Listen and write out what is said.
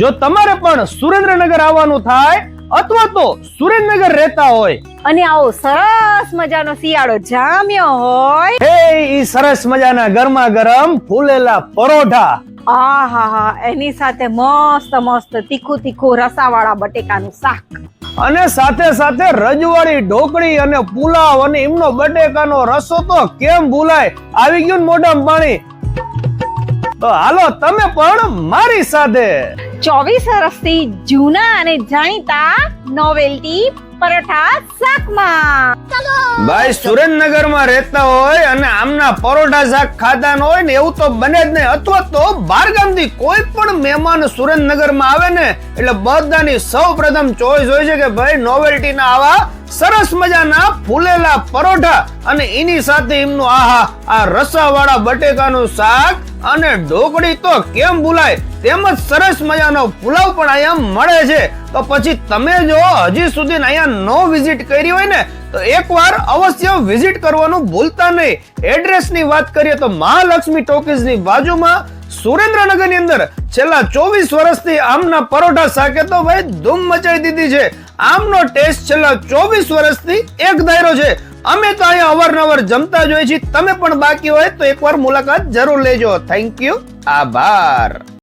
જો તમારે પણ સુરેન્દ્રનગર આવવાનું થાય અથવા તો સુરેન્દ્રનગર રહેતા હોય. અને આવો સરસ મજાનો શિયાળો જામ્યો હોય. હે ઈ સરસ મજાના ગરમા ગરમ ફૂલેલા પરોઠા. આહાહા એની સાથે મસ્ત મસ્ત તીખું તીખું રસાવાળા બટેકાનું શાક. અને સાથે સાથે રજવાડી ઢોકળી અને પુલાવ અને એમનો બટેકાનો રસો તો કેમ ભૂલાય? આવી ગયું મોઢામાં પાણી. તો હાલો તમે પણ મારી સાથે. ચોવીસ વર્ષથી જૂના અને જાણીતા નોવેલ્ટી પરોઠા શાકમાં. ભાઈ સુરેન્દ્રનગરમાં રહેતા હોય અને આમના પરોઠા શાક ખાતા ન હોય ને એવું તો બને જ નહીં. અથવા તો બારગામથી કોઈ પણ મહેમાન સુરેન્દ્રનગરમાં આવે ને એટલે બધાની સૌ પ્રથમ ચોઈસ હોય છે કે ભાઈ નોવેલ્ટીના આવા સરસ મજાના ફૂલેલા પરોઠા અને એની સાથે એમનું આહા આ રસાવાળા બટેકાનું શાક અને ઢોકળી તો કેમ ભૂલાય? તેમજ સરસ મજાનો પુલાવ પણ અહીંયા મળે છે. તો પછી તમે જો હજી સુધી અહીંયા નો વિઝિટ કરી હોય ને, તો એકવાર અવશ્ય વિઝિટ કરવાનું ભૂલતા નહીં. એડ્રેસની વાત કરીએ તો મહાલક્ષ્મી ટોકીઝની બાજુમાં સુરેન્દ્રનગરની અંદર છેલ્લા ચોવીસ વર્ષથી આમના પરોઠા શાકે તો ભાઈ ધૂમ મચાવી દીધી છે. આમનો ટેસ્ટ છેલ્લા ચોવીસ વર્ષથી એક દાયરો છે. અમે તો અહીંયા અવારનવાર જમતા જોઈએ છીએ. તમે પણ બાકી હોય તો એકવાર મુલાકાત જરૂર લેજો. થેન્ક યુ આભાર.